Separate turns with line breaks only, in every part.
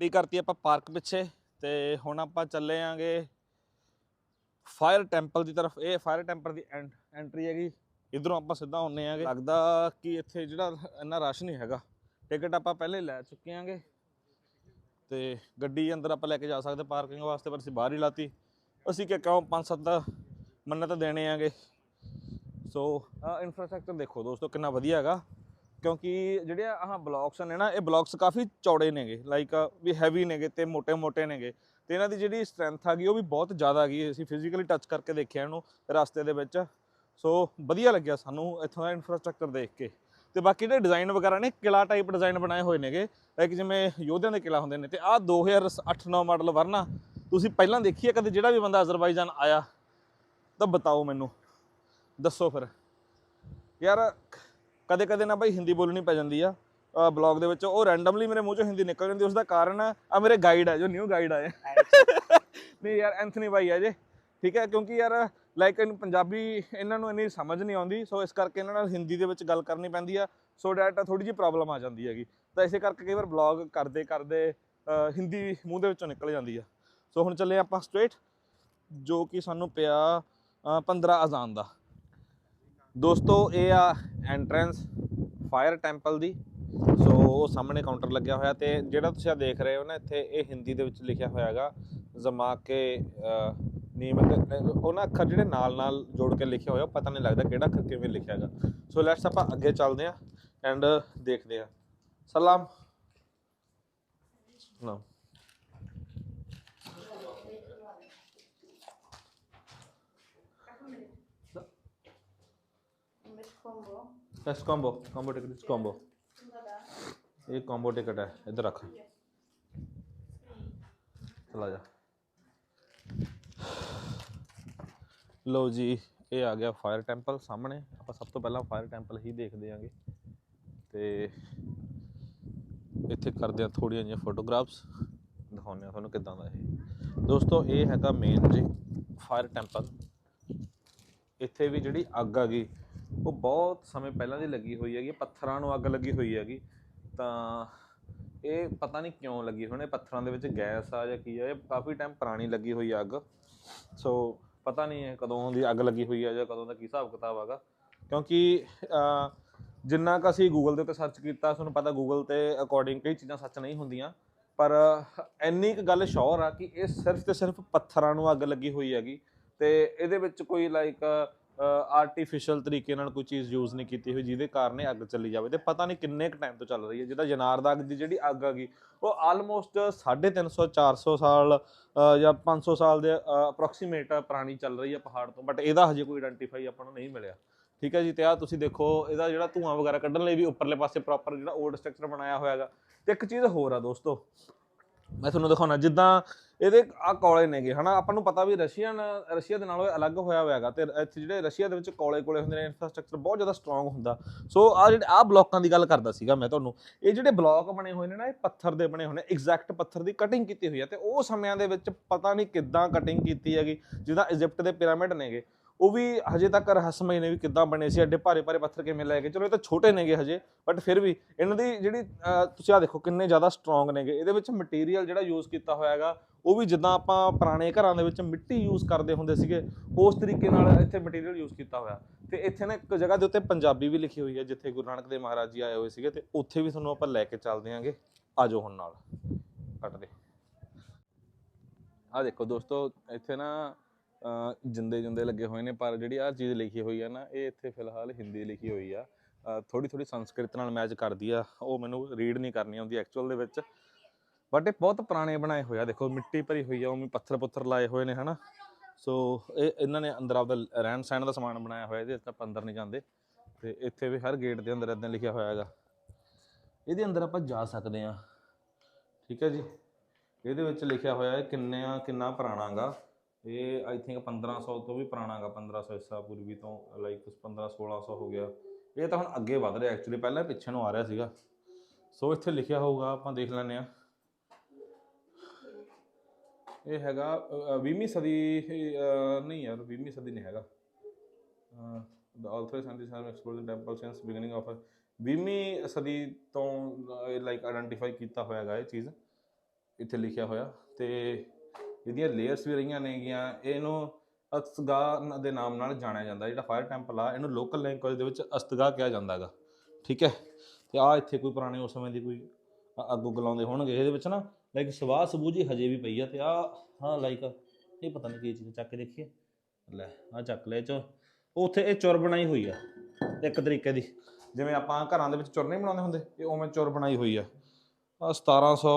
ਵੀ ਕਰਤੀ ਆਪਾਂ ਪਾਰਕ ਪਿੱਛੇ ਤੇ ਹੁਣ ਆਪਾਂ ਚੱਲੇ ਆਂਗੇ ਫਾਇਰ ਟੈਂਪਲ ਦੀ ਤਰਫ। ਇਹ ਫਾਇਰ ਟੈਂਪਲ ਦੀ ਐਂਟਰੀ ਹੈਗੀ। ਇਧਰੋਂ ਆਪਾਂ ਸਿੱਧਾ ਹੁੰਨੇ ਆਂਗੇ। ਲੱਗਦਾ ਕਿ ਇੱਥੇ ਜਿਹੜਾ ਇੰਨਾ ਰਸ਼ ਨਹੀਂ ਹੈਗਾ। ਟਿਕਟ ਆਪਾਂ ਪਹਿਲੇ ਲੈ ਚੁੱਕੇ ਆਂਗੇ। ਤੇ ਗੱਡੀ ਅੰਦਰ ਆਪਾਂ ਲੈ ਕੇ ਜਾ ਸਕਦੇ ਪਾਰਕਿੰਗ ਵਾਸਤੇ, ਪਰ ਅਸੀਂ ਬਾਹਰ ਹੀ ਲਾਤੀ। ਅਸੀਂ ਕਿ ਕਿਉਂ ਪੰਜ ਸੱਤ ਮੰਨਤ ਦੇਣੇ ਆਂਗੇ। ਸੋ ਇਨਫਰਾਸਟ੍ਰਕਚਰ ਦੇਖੋ ਦੋਸਤੋ, ਕਿੰਨਾ ਵਧੀਆ ਹੈਗਾ। ਕਿਉਂਕਿ ਜਿਹੜੇ ਆਹ ਬਲੌਕਸ ਨੇ ਨਾ, ਇਹ ਬਲੌਕਸ ਕਾਫੀ ਚੌੜੇ ਨੇਗੇ ਲਾਈਕ ਵੀ ਹੈਵੀ ਨੇਗੇ ਤੇ ਮੋٹے-ਮੋٹے ਨੇਗੇ। ਤੇ ਇਹਨਾਂ ਦੀ ਜਿਹੜੀ ਸਟਰੈਂਥ ਆ ਗਈ, ਉਹ ਵੀ ਬਹੁਤ ਜ਼ਿਆਦਾ ਗਈ, ਅਸੀਂ ਫਿਜ਼ੀਕਲੀ ਟੱਚ ਕਰਕੇ ਦੇਖਿਆ ਇਹਨੂੰ ਰਸਤੇ ਦੇ ਵਿੱਚ। ਸੋ ਵਧੀਆ ਲੱਗਿਆ ਸਾਨੂੰ ਇੱਥੋਂ ਦਾ ਇਨਫਰਾਸਟ੍ਰਕਚਰ ਦੇਖ ਕੇ। ਤੇ ਬਾਕੀ ਜਿਹੜੇ ਡਿਜ਼ਾਈਨ ਵਗੈਰਾ ਨੇ, ਕਿਲਾ ਟਾਈਪ ਡਿਜ਼ਾਈਨ ਬਣਾਏ ਹੋਏ ਨੇਗੇ ਲਾਈਕ ਜਿਵੇਂ ਯੋਧਿਆਂ ਦੇ ਕਿਲਾ ਹੁੰਦੇ ਨੇ। ਤੇ ਆਹ 2008-9 ਮਾਡਲ ਵਰਨਾ, ਤੁਸੀਂ ਪਹਿਲਾਂ ਦੇਖੀਏ, ਕਦੇ ਜਿਹੜਾ ਵੀ ਬੰਦਾ ਅਜ਼ਰਬਾਈਜਾਨ ਆਇਆ, ਤਾਂ ਬਤਾਓ ਮੈਨੂੰ। ਦੱਸੋ ਫਿਰ। ਯਾਰ ਕਦੇ ਕਦੇ ਨਾ ਬਾਈ ਹਿੰਦੀ ਬੋਲਣੀ ਪੈ ਜਾਂਦੀ ਆ ਬਲੌਗ ਦੇ ਵਿੱਚ। ਉਹ ਰੈਂਡਮਲੀ ਮੇਰੇ ਮੂੰਹ ਚੋਂ ਹਿੰਦੀ ਨਿਕਲ ਜਾਂਦੀ ਉਸ ਦਾ ਕਾਰਨ ਆ ਮੇਰੇ ਗਾਈਡ ਆ ਜੋ ਨਿਊ ਗਾਈਡ ਆਏ ਨਹੀਂ ਯਾਰ ਐਂਥਨੀ ਬਾਈ ਆ ਜੇ। ਠੀਕ ਹੈ ਕਿਉਂਕਿ ਯਾਰ ਲਾਈਕ ਇਨ ਪੰਜਾਬੀ ਇਹਨਾਂ ਨੂੰ ਇੰਨੀ ਸਮਝ ਨਹੀਂ ਆਉਂਦੀ ਸੋ ਇਸ ਕਰਕੇ ਇਹਨਾਂ ਨਾਲ ਹਿੰਦੀ ਦੇ ਵਿੱਚ ਗੱਲ ਕਰਨੀ ਪੈਂਦੀ ਆ ਸੋ ਡੈਟ ਥੋੜੀ ਜਿਹੀ ਪ੍ਰੋਬਲਮ ਆ ਜਾਂਦੀ ਹੈਗੀ। ਤਾਂ ਇਸੇ ਕਰਕੇ ਕਈ ਵਾਰ ਬਲੌਗ ਕਰਦੇ ਕਰਦੇ ਹਿੰਦੀ ਮੂੰਹ ਦੇ ਵਿੱਚੋਂ ਨਿਕਲ ਜਾਂਦੀ ਆ। ਸੋ ਹੁਣ ਚੱਲੇ ਆਪਾਂ ਸਟ੍ਰੇਟ ਜੋ ਕਿ ਸਾਨੂੰ ਪਿਆ ਅ, 15 ਅਜ਼ਾਨ ਦਾ। ਦੋਸਤੋ, ਇਹ ਆ ਐਂਟਰੈਂਸ ਫਾਇਰ ਟੈਂਪਲ ਦੀ। ਸੋ ਉਹ ਸਾਹਮਣੇ ਕਾਊਂਟਰ ਲੱਗਿਆ ਹੋਇਆ ਤੇ ਜਿਹੜਾ ਤੁਸੀਂ ਆ ਦੇਖ ਰਹੇ ਹੋ ਨਾ, ਇੱਥੇ ਇਹ ਹਿੰਦੀ ਦੇ ਵਿੱਚ ਲਿਖਿਆ ਹੋਇਆ ਹੈਗਾ ਜ਼ਮਾ ਕੇ ਨਿਯਮਤ ਉਹਨਾਂ ਅੱਖਰ ਜਿਹੜੇ ਨਾਲ ਨਾਲ ਜੋੜ ਕੇ ਲਿਖਿਆ ਹੋਇਆ ਉਹ ਪਤਾ ਨਹੀਂ ਲੱਗਦਾ ਕਿਹੜਾ ਅੱਖਰ ਕਿਵੇਂ ਲਿਖਿਆ ਹੈਗਾ। ਸੋ ਲੈਟਸ ਆਪਾਂ ਅੱਗੇ ਚੱਲਦੇ ਹਾਂ ਐਂਡ ਦੇਖਦੇ ਹਾਂ। ਸਲਾਮ। ਨਾ। ਬਸ ਕੰਬੋ ਕੰਬੋ ਟਿਕਟ ਕੰਬੋ ਇਹ ਕੰਬੋ ਟਿਕਟ ਹੈ ਇੱਧਰ ਰੱਖ ਚਲਾ ਜਾ ਲਓ ਜੀ ਇਹ ਆ ਗਿਆ ਫਾਇਰ ਟੈਂਪਲ ਸਾਹਮਣੇ ਆਪਾਂ ਸਭ ਤੋਂ ਪਹਿਲਾਂ ਫਾਇਰ ਟੈਂਪਲ ਹੀ ਦੇਖਦੇ ਆਂਗੇ ਤੇ ਇੱਥੇ ਕਰਦੇ ਆ ਥੋੜੀਆਂ ਜਿਹੀਆਂ ਫੋਟੋਗ੍ਰਾਫਸ ਦਿਖਾਉਂਦੇ ਆ ਤੁਹਾਨੂੰ ਕਿੱਦਾਂ ਦਾ ਇਹ ਦੋਸਤੋ ਇਹ ਹੈਗਾ ਮੇਨ ਜੀ ਫਾਇਰ ਟੈਂਪਲ ਇੱਥੇ ਵੀ ਜਿਹੜੀ ਅੱਗ ਆ ਗਈ ਉਹ ਬਹੁਤ ਸਮੇਂ ਪਹਿਲਾਂ ਦੀ ਲੱਗੀ ਹੋਈ ਹੈਗੀ, ਪੱਥਰਾਂ ਨੂੰ ਅੱਗ ਲੱਗੀ ਹੋਈ ਹੈਗੀ। ਤਾਂ ਇਹ ਪਤਾ ਨਹੀਂ ਕਿਉਂ ਲੱਗੀ ਹੋਣੀ, ਪੱਥਰਾਂ ਦੇ ਵਿੱਚ ਗੈਸ ਆ ਜਾਂ ਕੀ ਆ, ਇਹ ਕਾਫੀ ਟਾਈਮ ਪੁਰਾਣੀ ਲੱਗੀ ਹੋਈ ਆ ਅੱਗ। ਸੋ ਪਤਾ ਨਹੀਂ ਹੈ ਕਦੋਂ ਦੀ ਅੱਗ ਲੱਗੀ ਹੋਈ ਆ ਜਾਂ ਕਦੋਂ ਦਾ ਕੀ ਹਿਸਾਬ ਕਿਤਾਬ ਹੈਗਾ। ਕਿਉਂਕਿ ਜਿੰਨਾ ਕੁ ਅਸੀਂ ਗੂਗਲ ਦੇ ਉੱਤੇ ਸਰਚ ਕੀਤਾ, ਤੁਹਾਨੂੰ ਪਤਾ ਗੂਗਲ ਤੇ ਅਕੋਰਡਿੰਗ ਕਈ ਚੀਜ਼ਾਂ ਸੱਚ ਨਹੀਂ ਹੁੰਦੀਆਂ। ਪਰ ਇੰਨੀ ਕੁ ਗੱਲ ਸ਼ੋਰ ਆ ਕਿ ਇਹ ਸਿਰਫ ਤੇ ਸਿਰਫ ਪੱਥਰਾਂ ਨੂੰ ਅੱਗ ਲੱਗੀ ਹੋਈ ਹੈਗੀ। ਤੇ ਇਹਦੇ ਵਿੱਚ ਕੋਈ ਲਾਈਕ ਆਰਟੀਫੀਸ਼ੀਅਲ ਤਰੀਕੇ ਨਾਲ ਕੋਈ ਚੀਜ਼ ਯੂਜ਼ ਨਹੀਂ ਕੀਤੀ ਹੋਈ ਜਿਹਦੇ ਕਾਰਨ ਇਹ ਅੱਗ ਚੱਲੀ ਜਾਵੇ। ਤੇ ਪਤਾ ਨਹੀਂ ਕਿੰਨੇ ਕੁ ਟਾਈਮ ਤੋਂ ਚੱਲ ਰਹੀ ਹੈ। ਜਿਹਦਾ ਜਨਾਰ ਦਾ ਅੱਗ ਦੀ ਜਿਹੜੀ ਅੱਗ ਆ ਗਈ ਉਹ ਆਲਮੋਸਟ 350 400 ਸਾਲ ਅ, ਜਾਂ 500 ਸਾਲ ਦੇ ਅਪਰੋਕਸੀਮੇਟ ਪੁਰਾਣੀ ਚੱਲ ਰਹੀ ਹੈ ਪਹਾੜ ਤੋਂ। ਬਟ ਇਹਦਾ ਹਜੇ ਕੋਈ ਆਇਡੈਂਟੀਫਾਈ ਆਪਾਂ ਨੂੰ ਨਹੀਂ ਮਿਲਿਆ। ਠੀਕ ਹੈ ਜੀ? ਤੇ ਆ ਤੁਸੀਂ ਦੇਖੋ ਇਹਦਾ ਜਿਹੜਾ ਧੂਆਂ ਵਗੈਰਾ ਕੱਢਣ ਲਈ ਵੀ ਉੱਪਰਲੇ ਪਾਸੇ ਪ੍ਰੋਪਰ ਜਿਹੜਾ ਓਲਡ ਸਟਰਕਚਰ ਬਣਾਇਆ ਹੋਇਆ ਹੈਗਾ। ਤੇ ਇੱਕ ਚੀਜ਼ ਹੋਰ ਆ ਦੋਸਤੋ ਮੈਂ ਤੁਹਾਨੂੰ ਦਿਖਾਉਣਾ, ਜਿੱਦਾਂ ਇਹਦੇ ਆ ਕੋਲੇ ਨੇਗੇ, ਹਨਾ? ਆਪਾਂ ਨੂੰ ਪਤਾ ਵੀ ਰਸ਼ੀਅਨ, ਰਸ਼ੀਆ ਦੇ ਨਾਲੋਂ ਅਲੱਗ ਹੋਇਆ ਹੋਇਆ ਹੈਗਾ ਤੇ ਇੱਥੇ ਜਿਹੜੇ ਰਸ਼ੀਆ ਦੇ ਵਿੱਚ ਕੋਲੇ ਕੋਲੇ ਹੁੰਦੇ ਨੇ ਇਨਫਰਾਸਟ੍ਰਕਚਰ ਬਹੁਤ ਜ਼ਿਆਦਾ ਸਟਰੋਂਗ ਹੁੰਦਾ। ਸੋ ਆ ਜਿਹੜੇ ਆ ਬਲੌਕਾਂ ਦੀ ਗੱਲ ਕਰਦਾ ਸੀਗਾ ਮੈਂ ਤੁਹਾਨੂੰ। ਇਹ ਜਿਹੜੇ ਬਲੌਕ ਬਣੇ ਹੋਏ ਨੇ ਨਾ, ਇਹ ਪੱਥਰ ਦੇ ਬਣੇ ਹੋਏ ਨੇ ਐਗਜ਼ੈਕਟ ਪੱਥਰ ਦੀ ਕਟਿੰਗ ਕੀਤੀ ਹੋਈ ਹੈ ਤੇ ਉਹ ਸਮਿਆਂ ਦੇ ਵਿੱਚ ਪਤਾ ਨਹੀਂ ਕਿੱਦਾਂ ਕਟਿੰਗ ਕੀਤੀ ਹੈਗੀ, ਜਿੱਦਾਂ ਇਜਿਪਟ ਦੇ ਪਿਰਾਮਿਡ ਨੇਗੇ। ਉਹ ਵੀ ਹਜੇ ਤੱਕ ਰਹੱਸਮਈ ਨੇ ਵੀ ਕਿੱਦਾਂ ਬਣੇ ਸੀ, ਐਡੇ ਭਾਰੇ ਭਾਰੇ ਪੱਥਰ ਕਿਵੇਂ ਲੈ ਕੇ ਚਲੋ, ਇਹ ਤਾਂ ਛੋਟੇ ਨੇਗੇ ਹਜੇ ਬਟ ਫਿਰ ਵੀ ਇਹਨਾਂ ਦੀ ਜਿਹੜੀ ਤੁਸੀਂ ਆ ਦੇਖੋ ਕਿੰਨੇ ਜ਼ਿਆਦਾ ਸਟਰੋਂਗ ਨੇਗੇ। ਇਹਦੇ ਵਿੱਚ ਮਟੀਰੀਅਲ ਜਿਹੜਾ ਯੂਜ਼ ਕੀਤਾ ਹੋਇਆ ਹੈਗਾ, ਉਹ ਵੀ ਜਿੱਦਾਂ ਆਪਾਂ ਪੁਰਾਣੇ ਘਰਾਂ ਦੇ ਵਿੱਚ ਮਿੱਟੀ ਯੂਜ਼ ਕਰਦੇ ਹੁੰਦੇ ਸੀਗੇ, ਉਸ ਤਰੀਕੇ ਨਾਲ ਇੱਥੇ ਮਟੀਰੀਅਲ ਯੂਜ਼ ਕੀਤਾ ਹੋਇਆ। ਤੇ ਇੱਥੇ ਨਾ ਇੱਕ ਜਗ੍ਹਾ ਦੇ ਉੱਤੇ ਪੰਜਾਬੀ ਵੀ ਲਿਖੀ ਹੋਈ ਹੈ, ਜਿੱਥੇ ਗੁਰੂ ਨਾਨਕ ਦੇਵ ਮਹਾਰਾਜ ਜੀ ਆਏ ਹੋਏ ਸੀਗੇ, ਤੇ ਉੱਥੇ ਵੀ ਤੁਹਾਨੂੰ ਆਪਾਂ ਲੈ ਕੇ ਚੱਲਦੇ ਆਂਗੇ ਆਜੋ ਹੁਣ ਨਾਲ। ਕੱਟਦੇ ਆ ਦੇਖੋ ਦੋਸਤੋ, ਇੱਥੇ ਨਾ ਜਿੰਦੇ ਜੁੰਦੇ ਲੱਗੇ ਹੋਏ ਨੇ, ਪਰ ਜਿਹੜੀ ਆਹ ਚੀਜ਼ ਲਿਖੀ ਹੋਈ ਆ ਨਾ, ਇਹ ਇੱਥੇ ਫਿਲਹਾਲ ਹਿੰਦੀ ਲਿਖੀ ਹੋਈ ਆ। ਥੋੜੀ ਥੋੜੀ ਸੰਸਕ੍ਰਿਤ ਨਾਲ ਮੈਚ ਕਰਦੀ ਆ। ਉਹ ਮੈਨੂੰ ਰੀਡ ਨਹੀਂ ਕਰਨੀ ਆਉਂਦੀ ਐਕਚੁਅਲ ਦੇ ਵਿੱਚ। ਬਟ ਇਹ ਬਹੁਤ ਪੁਰਾਣੇ ਬਣਾਏ ਹੋਏ ਆ। ਦੇਖੋ, ਮਿੱਟੀ ਭਰੀ ਹੋਈ ਆ, ਉਵੇਂ ਪੱਥਰ ਪੁੱਥਰ ਲਾਏ ਹੋਏ ਨੇ, ਹਨਾ? ਸੋ ਇਹ ਇਹਨਾਂ ਨੇ ਅੰਦਰ ਆਪਦਾ ਰਹਿਣ ਸਹਿਣ ਦਾ ਸਮਾਨ ਬਣਾਇਆ ਹੋਇਆ, ਇਹਦੇ ਤਾਂ ਆਪਾਂ ਅੰਦਰ ਨਹੀਂ ਜਾਂਦੇ। ਤੇ ਇੱਥੇ ਵੀ ਹਰ ਗੇਟ ਦੇ ਅੰਦਰ ਇਦਾਂ ਲਿਖਿਆ ਹੋਇਆ ਹੈਗਾ। ਇਹਦੇ ਅੰਦਰ ਆਪਾਂ ਜਾ ਸਕਦੇ ਆ। ਠੀਕ ਹੈ ਜੀ? ਇਹਦੇ ਵਿੱਚ ਲਿਖਿਆ ਹੋਇਆ ਹੈ ਕਿੰਨੇ ਆ ਕਿੰਨਾ ਪੁਰਾਣਾਗਾ। ਇਹ ਆਈ ਥਿੰਕ 1500 ਤੋਂ ਵੀ ਪੁਰਾਣਾਗਾ 1500 ਈਸਾ ਪੂਰਬੀ ਤੋਂ ਲਾਈਕ 15 1600 ਹੋ ਗਿਆ। ਇਹ ਤਾਂ ਹੁਣ ਅੱਗੇ ਵਧ ਰਿਹਾ ਐਕਚੁਅਲੀ ਪਹਿਲਾਂ ਪਿੱਛੇ ਨੂੰ ਆ ਰਿਹਾ ਸੀਗਾ। ਸੋ ਇੱਥੇ ਲਿਖਿਆ ਹੋਊਗਾ, ਆਪਾਂ ਦੇਖ ਲੈਂਦੇ ਆ ਇਹ ਹੈਗਾ 20ਵੀਂ ਸਦੀ ਨਹੀਂ ਯਾਰ 20ਵੀਂ ਸਦੀ ਨਹੀਂ ਹੈਗਾ। The other scientist have explored the temple since beginning of 20ਵੀਂ ਸਦੀ ਤੋਂ ਲਾਈਕ ਆਇਡੈਂਟੀਫਾਈ ਕੀਤਾ ਹੋਇਆ ਹੈਗਾ ਇਹ ਚੀਜ਼। ਇੱਥੇ ਲਿਖਿਆ ਹੋਇਆ, ਤੇ ਇਹਦੀਆਂ ਲੇਅਰਸ ਵੀ ਰਹੀਆਂ ਨੇਗੀਆਂ, ਇਹਨੂੰ ਅਸਤਗਾ ਦੇ ਨਾਮ ਨਾਲ ਜਾਣਿਆ ਜਾਂਦਾ, ਜਿਹੜਾ ਫਾਇਰ ਟੈਂਪਲ ਆ, ਇਹਨੂੰ ਲੋਕਲ ਲੈਂਗੁਏਜ ਦੇ ਵਿੱਚ ਅਸਤਗਾ ਕਿਹਾ ਜਾਂਦਾ ਹੈਗਾ। ਠੀਕ ਹੈ? ਤੇ ਆ ਇੱਥੇ ਕੋਈ ਪੁਰਾਣੇ ਉਸ ਸਮੇਂ ਦੀ ਕੋਈ ਅ- ਅੱਗ ਉੱਗ ਲਾਉਂਦੇ ਹੋਣਗੇ, ਇਹਦੇ ਵਿੱਚ ਨਾ ਲਾਈਕ ਸਵਾਹ ਸਬੂਜੀ ਹਜੇ ਵੀ ਪਈ ਆ, ਤੇ ਆ ਹਾਂ ਲਾਈਕ ਇਹ ਪਤਾ ਨਹੀਂ ਕੀ ਚੀਜ਼ ਚੱਕ ਕੇ ਦੇਖੀਏ। ਲੈ ਆ ਚੱਕ ਲੈ ਚ। ਉੱਥੇ ਇਹ ਚੁਰ ਬਣਾਈ ਹੋਈ ਆ, ਇੱਕ ਤਰੀਕੇ ਦੀ। ਜਿਵੇਂ ਆਪਾਂ ਘਰਾਂ ਦੇ ਵਿੱਚ ਚੁਰ ਨਹੀਂ ਬਣਾਉਂਦੇ ਹੁੰਦੇ, ਇਹ ਉਵੇਂ ਚੁਰ ਬਣਾਈ ਹੋਈ ਆ। ਆ 1700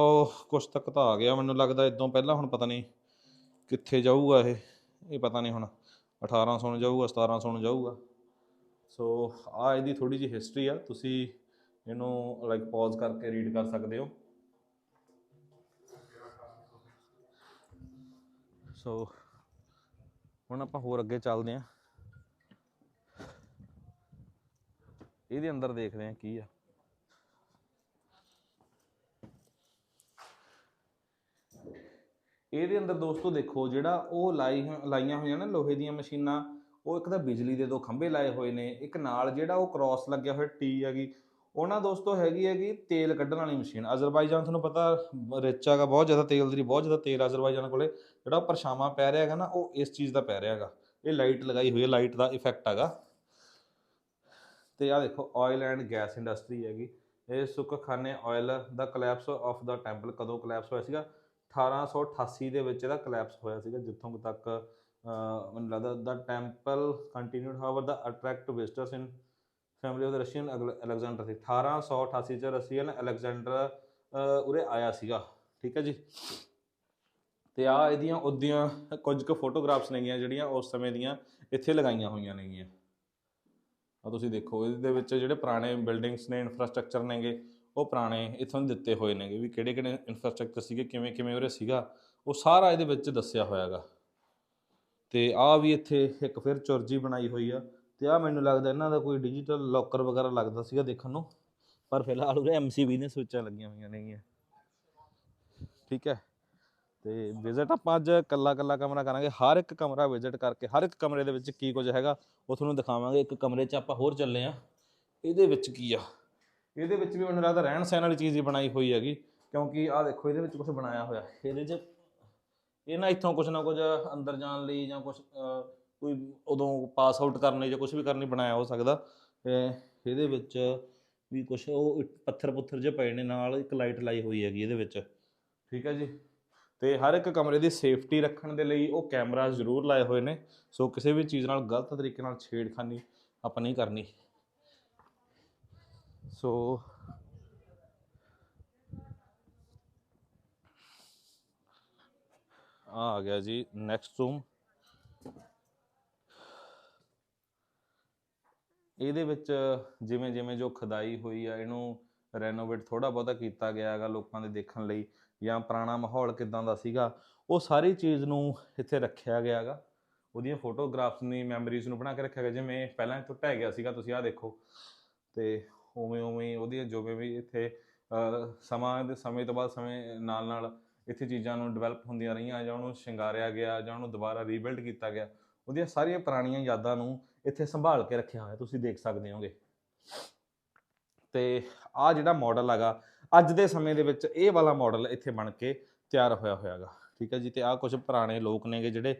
ਕੁਛ ਤੱਕ ਤਾਂ ਆ ਗਿਆ, ਮੈਨੂੰ ਲੱਗਦਾ ਇਦੋਂ ਪਹਿਲਾਂ ਹੁਣ ਪਤਾ ਨਹੀਂ ਕਿੱਥੇ ਜਾਊਗਾ ਇਹ ਇਹ ਪਤਾ ਨਹੀਂ ਹੁਣ। 1800 ਨੂੰ ਜਾਊਗਾ 1700 ਨੂੰ ਜਾਊਗਾ। ਸੋ ਆ ਇਹਦੀ ਥੋੜੀ ਜਿਹੀ ਹਿਸਟਰੀ ਆ, ਤੁਸੀਂ ਇਹਨੂੰ ਲਾਈਕ ਪੌਜ਼ ਕਰਕੇ ਰੀਡ ਕਰ ਸਕਦੇ ਹੋ। ਸੋ ਹੁਣ ਆਪਾਂ ਹੋਰ ਅੱਗੇ ਚੱਲਦੇ ਹਾਂ। ਇਹਦੇ ਅੰਦਰ ਦੇਖਦੇ ਹਾਂ ਕੀ ਆ। ਇਹਦੇ ਅੰਦਰ ਦੋਸਤੋ ਦੇਖੋ, ਜਿਹੜਾ ਉਹ ਲਾਈ ਲਾਈਆਂ ਹੋਈਆਂ ਨਾ ਲੋਹੇ ਦੀਆਂ ਮਸ਼ੀਨਾਂ, ਉਹ ਇੱਕ ਤਾਂ ਬਿਜਲੀ ਦੇ ਦੋ ਖੰਭੇ ਲਾਏ ਹੋਏ ਨੇ, ਇੱਕ ਨਾਲ ਜਿਹੜਾ ਉਹ ਕ੍ਰਾਸ ਲੱਗਿਆ ਹੋਇਆ ਟੀ ਹੈਗੀ, ਉਹਨਾਂ ਦੋਸਤੋ ਹੈਗੀ ਹੈਗੀ ਤੇਲ ਕੱਢਣ ਵਾਲੀ ਮਸ਼ੀਨ। ਅਜ਼ਰਬਾਈਜਾਨ ਤੁਹਾਨੂੰ ਪਤਾ ਰਿਚ ਹੈਗਾ, ਬਹੁਤ ਜ਼ਿਆਦਾ ਤੇਲ ਦੀ, ਬਹੁਤ ਜ਼ਿਆਦਾ ਤੇਲ ਅਜ਼ਰਬਾਈਜਾਨ ਕੋਲੇ, ਜਿਹੜਾ ਉਹ ਪਰਛਾਵਾਂ ਪੈ ਰਿਹਾ ਹੈਗਾ ਨਾ, ਉਹ ਇਸ ਚੀਜ਼ ਦਾ ਪੈ ਰਿਹਾ ਹੈਗਾ। ਇਹ ਲਾਈਟ ਲਗਾਈ ਹੋਈ ਹੈ ਲਾਈਟ ਦਾ ਇਫੈਕਟ ਹੈਗਾ। ਤੇ ਆ ਦੇਖੋ ਆਇਲ ਐਂਡ ਗੈਸ ਇੰਡਸਟਰੀ ਹੈਗੀ। ਇਹ ਸੁੱਕਖਾਨੇ ਆਇਲ ਦਾ ਕੋਲੈਪਸ ਆਫ ਦਾ ਟੈਂਪਲ ਕਦੋਂ ਕੋਲੈਪਸ ਹੋਇਆ ਸੀਗਾ? 1888 ਦੇ ਵਿੱਚ ਇਹਦਾ ਕੋਲੈਪਸ ਹੋਇਆ ਸੀਗਾ, ਜਿੱਥੋਂ ਤੱਕ ਮੈਨੂੰ ਲੱਗਦਾ the temple continued however to attract visitors in family of the Russian Alexander ਸੀ। 1888 ਚ ਰਸ਼ੀਅਨ ਅਲੈਗਜ਼ੈਂਡਰ ਉਰੇ ਆਇਆ ਸੀਗਾ, ਠੀਕ ਹੈ ਜੀ? ਤੇ ਆ ਇਹਦੀਆਂ ਉਹਦੀਆਂ ਕੁਝ ਕੁ ਫੋਟੋਗ੍ਰਾਫਸ ਨੇਗੀਆਂ ਜਿਹੜੀਆਂ ਉਸ ਸਮੇਂ ਦੀਆਂ ਇੱਥੇ ਲਗਾਈਆਂ ਹੋਈਆਂ ਨੇਗੀਆਂ। ਆ ਤੁਸੀਂ ਦੇਖੋ, ਇਹਦੇ ਵਿੱਚ ਜਿਹੜੇ ਪੁਰਾਣੇ ਬਿਲਡਿੰਗਸ ਨੇ ਇਨਫਰਾਸਟ੍ਰਕਚਰ ਨੇਗੇ ਉਹ ਪੁਰਾਣੇ ਇੱਥੋਂ ਦਿੱਤੇ ਹੋਏ ਨੇਗੇ ਵੀ ਕਿਹੜੇ ਕਿਹੜੇ ਇਨਫਰਾਸਟ੍ਰਕਚਰ ਸੀਗੇ, ਕਿਵੇਂ ਕਿਵੇਂ ਉਰੇ ਸੀਗਾ, ਉਹ ਸਾਰਾ ਇਹਦੇ ਵਿੱਚ ਦੱਸਿਆ ਹੋਇਆ ਹੈਗਾ ਤੇ ਆ ਵੀ ਇੱਥੇ ਇੱਕ ਫਿਰ ਚੁਰਜੀ ਬਣਾਈ ਹੋਈ ਆ, ਤੇ ਆ ਮੈਨੂੰ ਲੱਗਦਾ ਇਹਨਾਂ ਦਾ ਕੋਈ ਡਿਜੀਟਲ ਲੋਕਰ ਵਗੈਰਾ ਲੱਗਦਾ ਸੀਗਾ ਦੇਖਣ ਨੂੰ, ਪਰ ਫਿਲਹਾਲ ਉਰੇ ਐਮਸੀਬੀ ਨੇ ਸਵਿੱਚਾਂ ਲੱਗੀਆਂ ਹੋਈਆਂ ਨਹੀਂ ਹੈ ਠੀਕ ਹੈ? ਤੇ ਵਿਜ਼ਿਟ ਆਪਾਂ ਅੱਜ ਕੱਲਾ ਕੱਲਾ ਕਮਰਾ ਕਰਾਂਗੇ, ਹਰ ਇੱਕ ਕਮਰਾ ਵਿਜ਼ਿਟ ਕਰਕੇ, ਹਰ ਇੱਕ ਕਮਰੇ ਦੇ ਵਿੱਚ ਕੀ ਕੁਝ ਹੈਗਾ, ਉਹ ਤੁਹਾਨੂੰ ਦਿਖਾਵਾਂਗੇ। ਇੱਕ ਕਮਰੇ 'ਚ ਆਪਾਂ ਹੋਰ ਚੱਲੇ ਆ ਇਹਦੇ ਵਿੱਚ ਕੀ ਆ? ਇਹਦੇ ਵਿੱਚ ਵੀ ਮੈਨੂੰ ਲੱਗਦਾ ਰਹਿਣ ਸਹਿਣ ਵਾਲੀ ਚੀਜ਼ ਹੀ ਬਣਾਈ ਹੋਈ ਹੈਗੀ, ਕਿਉਂਕਿ ਆਹ ਦੇਖੋ, ਇਹਦੇ ਵਿੱਚ ਕੁਝ ਬਣਾਇਆ ਹੋਇਆ। ਇਹਦੇ 'ਚ ਇਹ ਨਾ ਇੱਥੋਂ ਕੁਝ ਨਾ ਕੁਝ ਅੰਦਰ ਜਾਣ ਲਈ ਜਾਂ ਕੁਝ ਕੋਈ ਉਦੋਂ ਪਾਸ ਆਊਟ ਕਰਨ ਲਈ ਜਾਂ ਕੁਝ ਵੀ ਕਰਨ ਲਈ ਬਣਾਇਆ ਹੋ ਸਕਦਾ। ਇਹਦੇ ਵਿੱਚ ਵੀ ਕੁਝ ਉਹ ਪੱਥਰ ਪੁੱਥਰ ਜਿਹੇ ਪਏ ਨੇ, ਨਾਲ ਇੱਕ ਲਾਈਟ ਲਾਈ ਹੋਈ ਹੈਗੀ ਇਹਦੇ ਵਿੱਚ। ਠੀਕ ਹੈ ਜੀ? ਤੇ ਹਰ ਇੱਕ ਕਮਰੇ ਦੀ ਸੇਫਟੀ ਰੱਖਣ ਦੇ ਲਈ ਉਹ ਕੈਮਰਾ ਜ਼ਰੂਰ ਲਾਏ ਹੋਏ ਨੇ। ਸੋ ਕਿਸੇ ਵੀ ਚੀਜ਼ ਨਾਲ ਗਲਤ ਤਰੀਕੇ ਨਾਲ ਛੇੜਖਾਨੀ ਆਪਾਂ ਨਹੀਂ ਕਰਨੀ। ਸੋ ਆ ਆ ਗਿਆ ਜੀ ਨੈਕਸਟ ਰੂਮ ਇਹਦੇ ਵਿੱਚ ਜਿਵੇਂ ਜਿਵੇਂ ਜੋ ਖਦਾਈ ਹੋਈ ਆ, ਇਹਨੂੰ ਰੈਨੋਵੇਟ ਥੋੜਾ ਬਹੁਤਾ ਕੀਤਾ ਗਿਆ ਹੈਗਾ ਲੋਕਾਂ ਦੇ ਦੇਖਣ ਲਈ ਜਾਂ ਪੁਰਾਣਾ ਮਾਹੌਲ ਕਿਦਾਂ ਦਾ ਸੀਗਾ, ਉਹ ਸਾਰੀ ਚੀਜ਼ ਨੂੰ ਇੱਥੇ ਰੱਖਿਆ ਗਿਆ ਹੈਗਾ। ਉਹਦੀਆਂ ਫੋਟੋਗ੍ਰਾਫਸ ਨੇ ਮੈਮਰੀਜ਼ ਨੂੰ ਬਣਾ ਕੇ ਰੱਖਿਆ ਗਿਆ, ਜਿਵੇਂ ਪਹਿਲਾਂ ਇਹ ਟੁੱਟਿਆ ਗਿਆ ਸੀਗਾ, ਤੁਸੀਂ ਆਹ ਦੇਖੋ। ਤੇ ਉਵੇਂ ਉਵੇਂ ਉਹਦੀਆਂ ਜਿਵੇਂ ਵੀ ਇੱਥੇ ਸਮਾਂ ਦੇ ਸਮੇਂ ਤੋਂ ਬਾਅਦ ਸਮੇਂ ਨਾਲ ਨਾਲ ਇੱਥੇ ਚੀਜ਼ਾਂ ਨੂੰ ਡਿਵੈਲਪ ਹੁੰਦੀਆਂ ਰਹੀਆਂ, ਜਾਂ ਉਹਨੂੰ ਸ਼ਿੰਗਾਰਿਆ ਗਿਆ, ਜਾਂ ਉਹਨੂੰ ਦੁਬਾਰਾ ਰੀਬਿਲਡ ਕੀਤਾ ਗਿਆ, ਉਹਦੀਆਂ ਸਾਰੀਆਂ ਪੁਰਾਣੀਆਂ ਯਾਦਾਂ ਨੂੰ ਇੱਥੇ ਸੰਭਾਲ ਕੇ ਰੱਖਿਆ ਹੋਇਆ, ਤੁਸੀਂ ਦੇਖ ਸਕਦੇ ਹੋਗੇ। ਤੇ ਆ ਜਿਹੜਾ ਮਾਡਲ ਹੈਗਾ, ਅੱਜ ਦੇ ਸਮੇਂ ਦੇ ਵਿੱਚ ਇਹ ਵਾਲਾ ਮਾਡਲ ਇੱਥੇ ਬਣ ਕੇ ਤਿਆਰ ਹੋਇਆ ਹੋਇਆ ਹੈਗਾ ਠੀਕ ਹੈ ਜੀ, ਤੇ ਆ ਕੁਝ ਪੁਰਾਣੇ ਲੋਕ ਨੇਗੇ ਜਿਹੜੇ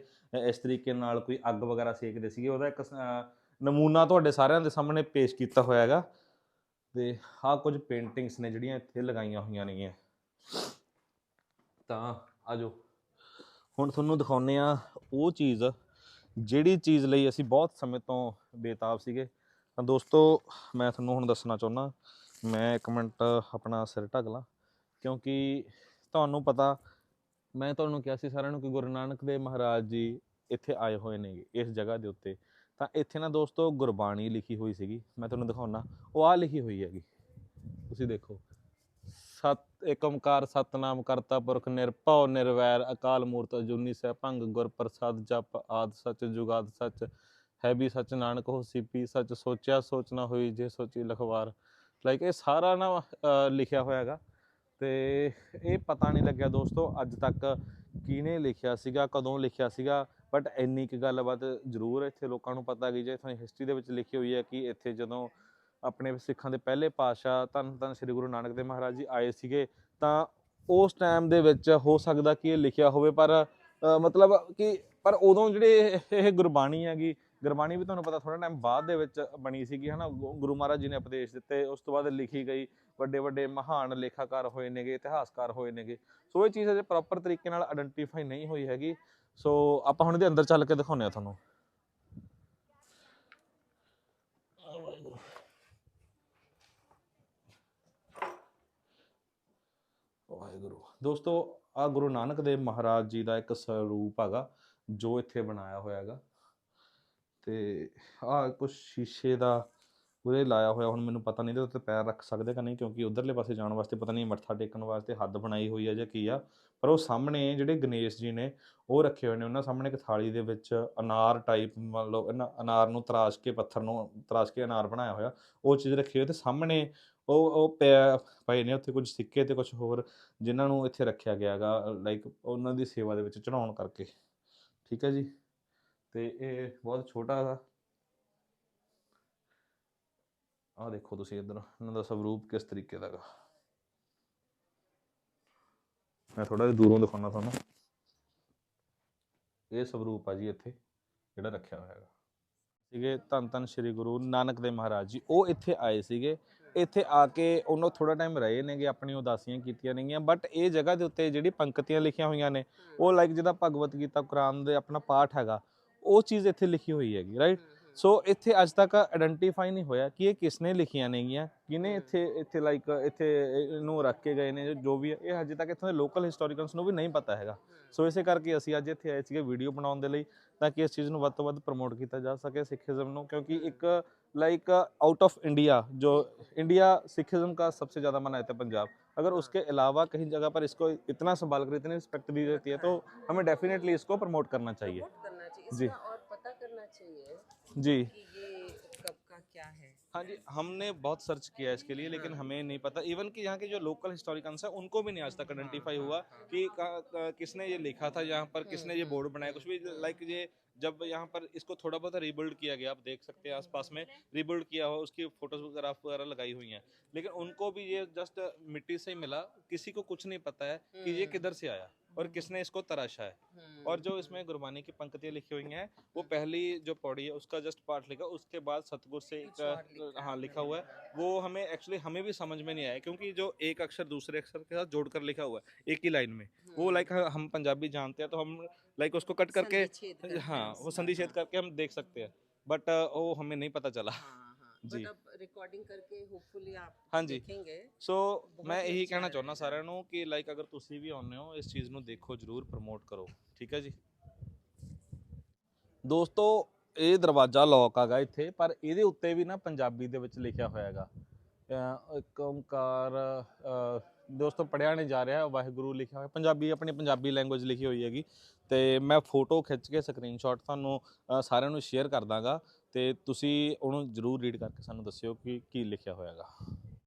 ਇਸ ਤਰੀਕੇ ਨਾਲ ਕੋਈ ਅੱਗ ਵਗੈਰਾ ਸੇਕਦੇ ਸੀਗੇ, ਉਹਦਾ ਇੱਕ ਨਮੂਨਾ ਤੁਹਾਡੇ ਸਾਰਿਆਂ ਦੇ ਸਾਹਮਣੇ ਪੇਸ਼ ਕੀਤਾ ਹੋਇਆ ਹੈਗਾ ਤੇ ਆਹ ਕੁਝ ਪੇਂਟਿੰਗਸ ਨੇ ਜਿਹੜੀਆਂ ਇੱਥੇ ਲਗਾਈਆਂ ਹੋਈਆਂ ਨੇਗੀਆਂ। ਤਾਂ ਆਜੋ, ਹੁਣ ਤੁਹਾਨੂੰ ਦਿਖਾਉਨੇ ਆ ਉਹ ਚੀਜ਼, ਜਿਹੜੀ ਚੀਜ਼ ਲਈ ਅਸੀਂ ਬਹੁਤ ਸਮੇਂ ਤੋਂ ਬੇਤਾਬ ਸੀਗੇ। ਤਾਂ ਦੋਸਤੋ, ਮੈਂ ਤੁਹਾਨੂੰ ਹੁਣ ਦੱਸਣਾ ਚਾਹੁੰਦਾ, ਮੈਂ ਇੱਕ ਮਿੰਟ ਆਪਣਾ ਸਿਰ ਢੱਕ ਲਾਂ, ਕਿਉਂਕਿ ਤੁਹਾਨੂੰ ਪਤਾ, ਮੈਂ ਤੁਹਾਨੂੰ ਕਿਹਾ ਸੀ ਸਾਰਿਆਂ ਨੂੰ ਕਿ ਗੁਰੂ ਨਾਨਕ ਦੇਵ ਮਹਾਰਾਜ ਜੀ ਇੱਥੇ ਆਏ ਹੋਏ ਨੇ ਇਸ ਜਗ੍ਹਾ ਦੇ ਉੱਤੇ। ਤਾਂ ਇੱਥੇ ਨਾ ਦੋਸਤੋ ਗੁਰਬਾਣੀ ਲਿਖੀ ਹੋਈ ਸੀਗੀ, ਮੈਂ ਤੁਹਾਨੂੰ ਦਿਖਾਉਣਾ ਉਹ ਆ ਲਿਖੀ ਹੋਈ ਹੈਗੀ। ਤੁਸੀਂ ਦੇਖੋ, ਸਤ ਏਕ ਓਮਕਾਰ ਸਤਨਾਮ ਕਰਤਾ ਪੁਰਖ ਨਿਰਭਉ ਨਿਰਵੈਰ, ਅਕਾਲ ਮੂਰਤ ਅਜੂਨੀ ਸੈਭੰਗ ਗੁਰ ਪ੍ਰਸਾਦ ਜਪ ਆਦ ਸਚ ਜੁਗਾਦ ਸਚ, ਹੈ ਵੀ ਸਚ ਨਾਨਕ ਹੋਸੀ ਪੀ, ਸਚ ਸੋਚਿਆ ਸੋਚਣਾ ਹੋਈ ਜੇ ਸੋਚੀ ਲਖਵਾਰ। ਲਾਈਕ ਇਹ ਸਾਰਾ ਨਾ ਲਿਖਿਆ ਹੋਇਆ ਹੈਗਾ। ਤੇ ਇਹ ਪਤਾ ਨਹੀਂ ਲੱਗਿਆ ਦੋਸਤੋ, ਅੱਜ ਤੱਕ ਕਿਹਨੇ ਲਿਖਿਆ ਸੀਗਾ, ਕਦੋਂ ਲਿਖਿਆ ਸੀਗਾ ਬਟ ਇੰਨੀ ਕੁ ਗੱਲਬਾਤ ਜ਼ਰੂਰ ਇੱਥੇ ਲੋਕਾਂ ਨੂੰ ਪਤਾ ਗਈ, ਜੇ ਇੱਥੋਂ ਹਿਸਟਰੀ ਦੇ ਵਿੱਚ ਲਿਖੀ ਹੋਈ ਹੈ ਕਿ ਇੱਥੇ ਜਦੋਂ ਆਪਣੇ ਸਿੱਖਾਂ ਦੇ ਪਹਿਲੇ ਪਾਤਸ਼ਾਹ ਧੰਨ ਧੰਨ ਸ੍ਰੀ ਗੁਰੂ ਨਾਨਕ ਦੇਵ ਮਹਾਰਾਜ ਜੀ ਆਏ ਸੀਗੇ, ਤਾਂ ਉਸ ਟਾਈਮ ਦੇ ਵਿੱਚ ਹੋ ਸਕਦਾ ਕਿ ਇਹ ਲਿਖਿਆ ਹੋਵੇ, ਪਰ ਮਤਲਬ ਕਿ ਪਰ ਉਦੋਂ ਜਿਹੜੇ ਇਹ ਗੁਰਬਾਣੀ ਹੈਗੀ, ਗੁਰਬਾਣੀ ਵੀ ਤੁਹਾਨੂੰ ਪਤਾ ਥੋੜਾ ਟਾਈਮ ਬਾਅਦ ਦੇ ਵਿੱਚ ਬਣੀ ਸੀਗੀ, ਹਨਾ? ਗੁ- ਗੁਰੂ ਮਹਾਰਾਜ ਜੀ ਨੇ ਉਪਦੇਸ਼ ਦਿੱਤੇ, ਉਸ ਤੋਂ ਬਾਅਦ ਲਿਖੀ ਗਈ, ਵੱਡੇ ਵੱਡੇ ਮਹਾਨ ਲੇਖਾਕਾਰ ਹੋਏ ਨੇਗੇ, ਇਤਿਹਾਸਕਾਰ ਹੋਏ ਨੇਗੇ। ਸੋ ਇਹ ਚੀਜ਼ ਅਜੇ ਪ੍ਰੋਪਰ ਤਰੀਕੇ ਨਾਲ ਆਇਡੈਂਟੀਫਾਈ ਨਹੀਂ ਹੋਈ ਹੈਗੀ। ਸੋ ਆਪਾਂ ਹੁਣ ਇਹਦੇ ਅੰਦਰ ਚੱਲ ਕੇ ਦਿਖਾਉਂਦੇ ਆ ਤੁਹਾਨੂੰ। ਵਾਹਿਗੁਰੂ। ਦੋਸਤੋ, ਆ ਗੁਰੂ ਨਾਨਕ ਦੇਵ ਮਹਾਰਾਜ ਜੀ ਦਾ ਇੱਕ ਸਰੂਪ ਹੈਗਾ, ਜੋ ਇੱਥੇ ਬਣਾਇਆ ਹੋਇਆ ਹੈਗਾ। ਤੇ ਆ ਕੁਝ ਸ਼ੀਸ਼ੇ ਦਾ ਉਰੇ ਲਾਇਆ ਹੋਇਆ, ਹੁਣ ਮੈਨੂੰ ਪਤਾ ਨਹੀਂ ਇਹਦੇ ਉੱਤੇ ਪੈਰ ਰੱਖ ਸਕਦੇ ਕਿ ਨਹੀਂ, ਕਿਉਂਕਿ ਉਧਰਲੇ ਪਾਸੇ ਜਾਣ ਵਾਸਤੇ ਪਤਾ ਨਹੀਂ ਮੱਥਾ ਟੇਕਣ ਵਾਸਤੇ ਹੱਦ ਬਣਾਈ ਹੋਈ ਹੈ ਜਾਂ ਕੀ ਆ, ਪਰ ਉਹ ਸਾਹਮਣੇ ਜਿਹੜੇ ਗਣੇਸ਼ ਜੀ ਨੇ, ਉਹ ਰੱਖੇ ਹੋਏ ਨੇ, ਉਹਨਾਂ ਸਾਹਮਣੇ ਇੱਕ ਥਾਲੀ ਦੇ ਵਿੱਚ ਅਨਾਰ ਟਾਈਪ ਮੰਨ ਲਓ, ਇਹਨਾਂ ਅਨਾਰ ਨੂੰ ਤਰਾਸ਼ ਕੇ, ਪੱਥਰ ਨੂੰ ਤਰਾਸ਼ ਕੇ ਅਨਾਰ ਬਣਾਇਆ ਹੋਇਆ, ਉਹ ਚੀਜ਼ ਰੱਖੀ ਹੋਈ ਤੇ ਸਾਹਮਣੇ ਉਹ ਉਹ ਪਿਆ ਪਏ ਨੇ ਉੱਥੇ ਕੁਝ ਸਿੱਕੇ ਤੇ ਕੁਝ ਹੋਰ, ਜਿਨ੍ਹਾਂ ਨੂੰ ਇੱਥੇ ਰੱਖਿਆ ਗਿਆ ਹੈਗਾ ਲਾਈਕ ਉਹਨਾਂ ਦੀ ਸੇਵਾ ਦੇ ਵਿੱਚ ਚੜਾਉਣ ਕਰਕੇ। ਠੀਕ ਹੈ ਜੀ? ਤੇ ਇਹ ਬਹੁਤ ਛੋਟਾ ਹੈਗਾ ਆਹ ਦੇਖੋ ਤੁਸੀਂ ਇੱਧਰ, ਇਹਨਾਂ ਦਾ ਸਵਰੂਪ ਕਿਸ ਤਰੀਕੇ ਦਾ ਹੈਗਾ। ਮੈਂ ਥੋੜਾ ਜਿਹਾ ਦੂਰੋਂ ਦਿਖਾਉਣਾ ਤੁਹਾਨੂੰ। ਇਹ ਸਵਰੂਪ ਆ ਜੀ ਇੱਥੇ, ਜਿਹੜਾ ਰੱਖਿਆ ਹੋਇਆ ਹੈਗਾ। ਸੀਗੇ ਧੰਨ ਧੰਨ ਸ੍ਰੀ ਗੁਰੂ ਨਾਨਕ ਦੇਵ ਮਹਾਰਾਜ ਜੀ। ਉਹ ਇੱਥੇ ਆਏ ਸੀਗੇ। ਇੱਥੇ ਆ ਕੇ ਉਹਨਾਂ ਥੋੜਾ ਟਾਈਮ ਰਹੇ ਨੇਗੇ ਆਪਣੀ ਉਦਾਸੀਆਂ ਕੀਤੀਆਂ ਨੇਗੀਆਂ। ਬਟ ਇਹ ਜਗ੍ਹਾ ਦੇ ਉੱਤੇ ਜਿਹੜੀ ਪੰਕਤੀਆਂ ਲਿਖੀਆਂ ਹੋਈਆਂ ਨੇ, ਉਹ ਲਾਈਕ ਜਿਹਦਾ ਭਗਵਤ ਗੀਤਾ, ਕੁਰਾਨ ਦੇ ਆਪਣਾ ਪਾਠ ਹੈਗਾ, ਉਹ ਚੀਜ਼ ਇੱਥੇ ਲਿਖੀ ਹੋਈ ਹੈਗੀ ਰਾਈਟ ਸੋ ਇੱਥੇ ਅੱਜ ਤੱਕ ਆਇਡੈਂਟੀਫਾਈ ਨਹੀਂ ਹੋਇਆ ਕਿ ਇਹ ਕਿਸਨੇ ਲਿਖੀਆਂ ਨੇਗੀਆਂ ਕਿਨੇ ਇੱਥੇ ਇੱਥੇ ਲਾਈਕ ਇੱਥੇ ਇਹਨੂੰ ਰੱਖ ਕੇ ਗਏ ਨੇ ਜੋ ਵੀ ਹੈ ਇਹ ਹਜੇ ਤੱਕ ਇੱਥੋਂ ਦੇ ਲੋਕਲ ਹਿਸਟੋਰੀਕਲਸ ਨੂੰ ਵੀ ਨਹੀਂ ਪਤਾ ਹੈਗਾ ਸੋ ਇਸੇ ਕਰਕੇ ਅਸੀਂ ਅੱਜ ਇੱਥੇ ਆਏ ਸੀਗੇ ਵੀਡੀਓ ਬਣਾਉਣ ਦੇ ਲਈ ਤਾਂ ਕਿ ਇਸ ਚੀਜ਼ ਨੂੰ ਵੱਧ ਤੋਂ ਵੱਧ ਪ੍ਰਮੋਟ ਕੀਤਾ ਜਾ ਸਕੇ ਸਿੱਖੀਜ਼ਮ ਨੂੰ ਕਿਉਂਕਿ ਇੱਕ लाइक आउट ऑफ इंडिया जो इंडिया सिखिज्म का सबसे ज़्यादा मना है पंजाब अगर उसके अलावा कहीं जगह पर इसको इतना संभाल कर इतनी रिस्पेक्ट दी जाती है तो हमें डेफिनेटली इसको प्रमोट करना चाहिए
प्रमोट करना चाहिए
जी। जी।
कब का क्या है?
हाँ जी हमने बहुत सर्च किया है इसके लिए लेकिन हमें नहीं पता। इवन कि यहाँ के जो लोकल हिस्टोरिकन्स हैं उनको भी नहीं आज तक आइडेंटिफाई हुआ कि का- का- किसने ये लिखा था यहाँ पर किसने ये बोर्ड बनाया कुछ भी लाइक ये जब यहाँ पर इसको थोड़ा बहुत रिबिल्ड किया गया आप देख सकते हैं आसपास में रिबिल्ड किया हुआ उसकी फ़ोटोज़ वगैरह वगैरह लगाई हुई हैं। लेकिन उनको भी ये जस्ट मिट्टी से ही मिला किसी को कुछ नहीं पता है कि ये
हम्म।
किधर से आया। और किसने इसको तराशा है।
हम्म,
और जो इसमें गुरबानी की पंक्तियाँ लिखी हुई हैं वो पहली जो पौड़ी है उसका जस्ट पार्ट लिखा उसके बाद सतगुर से एक हाँ। लिखा हुआ है। वो हमें एक्चुअली हमें भी समझ में नहीं आया क्योंकि जो एक अक्षर दूसरे अक्षर के साथ जोड़कर लिखा हुआ है एक ही लाइन में। वो
हम्म,
लाइक हम पंजाबी जानते हैं तो हम लाइक उसको कट करके हाँ वो संधि छेद करके हम देख सकते हैं। बट वो हमें नहीं पता चला।
ਬਟ ਅਬ ਰਿਕਾਰਡਿੰਗ ਕਰਕੇ
ਹੋਪਫੁਲੀ ਆਪ
ਹਾਂਜੀ
ਸੋ ਮੈਂ ਇਹੀ ਕਹਿਣਾ ਚਾਹੁੰਦਾ ਸਾਰਿਆਂ ਨੂੰ ਕਿ ਲਾਈਕ ਅਗਰ ਤੁਸੀਂ ਵੀ ਆਉਂਦੇ ਹੋ ਇਸ ਚੀਜ਼ ਨੂੰ ਦੇਖੋ ਜਰੂਰ ਪ੍ਰਮੋਟ ਕਰੋ ਠੀਕ ਹੈ ਜੀ ਦੋਸਤੋ ਇਹ ਦਰਵਾਜ਼ਾ ਲੌਕ ਹੈਗਾ ਇੱਥੇ ਪਰ ਇਹਦੇ ਉੱਤੇ ਵੀ ਨਾ ਪੰਜਾਬੀ ਦੇ ਵਿੱਚ ਲਿਖਿਆ ਹੋਇਆ ਇੱਕ ਓੰਕਾਰ ਦੋਸਤੋ ਪੜਿਆ ਨਹੀਂ ਜਾ ਰਿਹਾ ਵਾਹਿਗੁਰੂ ਲਿਖਿਆ ਹੋਇਆ ਪੰਜਾਬੀ ਆਪਣੀ ਪੰਜਾਬੀ ਲੈਂਗੁਏਜ ਲਿਖੀ ਹੋਈ ਹੈਗੀ ਤੇ ਮੈਂ ਫੋਟੋ ਖਿੱਚ ਕੇ ਸਕਰੀਨਸ਼ਾਟ ਤੁਹਾਨੂੰ ਸਾਰਿਆਂ ਨੂੰ ਸ਼ੇਅਰ ਕਰ ਦਾਂਗਾ ਤੇ ਤੁਸੀਂ ਉਹਨੂੰ ਜਰੂਰ ਰੀਡ ਕਰਕੇ ਸਾਨੂੰ ਦੱਸਿਓ ਕਿ ਕੀ ਲਿਖਿਆ ਹੋਇਆ ਹੈਗਾ